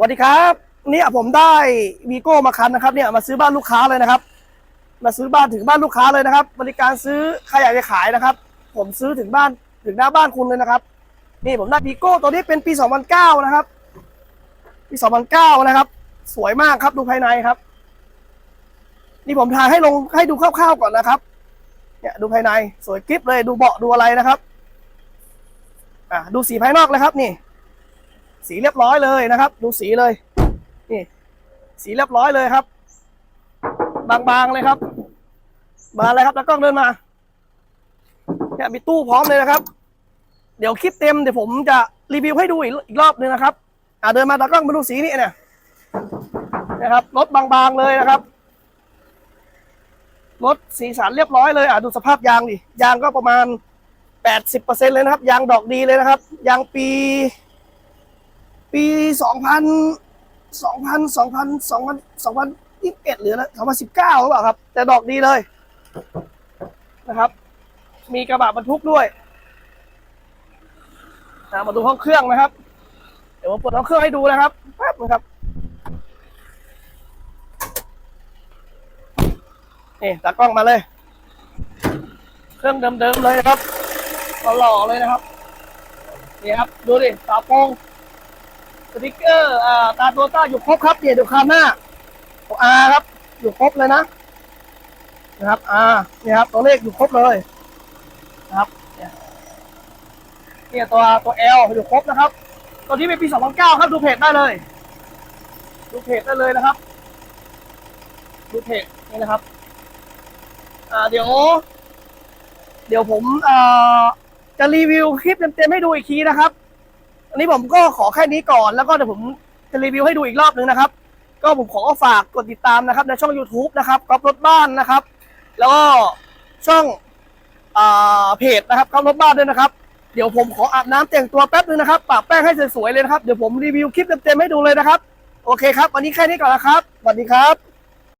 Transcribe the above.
สวัสดีครับนี่ผมได้วีโก้มาคันนะครับเนี่ยมาซื้อบ้านลูกค้าเลยนะครับ มาซื้อบ้านถึงบ้านลูกค้าเลยนะครับ บริการซื้อใครอยากจะขายนะครับ ผมซื้อถึงบ้านถึงหน้าบ้านคุณเลยนะครับ นี่ผมได้วีโก้ตัวนี้เป็นปี 2009 นะครับ ปี 2009 นะครับ สวยมากครับดูภายในครับ นี่ผมทายให้ลงให้ดูคร่าวๆก่อนนะครับ เนี่ยดูภายในสวยกริบเลยดูเบาะดูอะไรนะครับ อะดูสีภายนอกเลยครับนี่ สีเรียบร้อยเลยนะครับ ดูสีเลย นี่ สีเรียบร้อยเลยครับ บางๆเลยครับ มาเลยครับแล้วกล้องเดินมาเนี่ยมีตู้พร้อมเลยนะครับ เดี๋ยวคลิปเต็มเดี๋ยวผมจะรีวิวให้ดูอีกรอบนึงนะครับ อ่าเดินมาตากล้องมาดูสีนี่เนี่ยนะครับรถบางๆเลยนะครับรถสีสันเรียบร้อยเลยอ่าดูสภาพยางดิยางก็ประมาณแปดสิบเปอร์เซ็นเลยนะครับ ยางดอกดีเลยนะครับ ยางปี สองพันสองพันสองพันสองพันสองพันยี่สิบเอ็ดหรืออะไรสองพันสิบเก้าหรือเปล่าครับ แต่ดอกดีเลยนะครับ มีกระบะบรรทุกด้วยนะมาดูห้องเครื่องนะครับ เดี๋ยวผมเปิดห้องเครื่องให้ดูนะครับแป๊บนึงครับนี่ตากล้องมาเลย เครื่องเดิมๆเลยนะครับหล่อเลยนะครับนี่ครับ ดูดิฝาโปร่ง สติกเกอร์อ่าตาโตต้าอยู่ครบครับเนี่ยดูคาหน้าตัวอาครับ อยู่ครบเลยนะนะครับอาเนี่ยครับตัวเลขอยู่ครบเลยนะครับเนี่ยตัวตัว L อยู่ครบนะครับ ตัวที่เป็นปี 2009 ครับดูเพจได้เลย ดูเพจได้เลยนะครับ ดูเพจนี่นะครับอ่าเดี๋ยว เดี๋ยวผมอ่าจะรีวิวคลิปเต็มๆให้ดูอีกทีนะครับ อันนี้ผมก็ขอแค่นี้ก่อนแล้วก็เดี๋ยวผมจะรีวิวให้ดูอีกรอบนึงนะครับ ก็ผมขอฝากกดติดตามนะครับในช่อง YouTube นะครับก๊อฟรถบ้านนะครับ แล้วก็ช่องอ่าเพจนะครับก๊อฟรถบ้านด้วยนะครับ เดี๋ยวผมขออาบน้ำแต่งตัวแป๊บนึงนะครับปะแป้งให้สวยๆเลยนะครับเดี๋ยวผมรีวิวคลิปเต็มๆให้ดูเลยนะครับ โอเคครับ วันนี้แค่นี้ก่อนนะครับสวัสดีครับ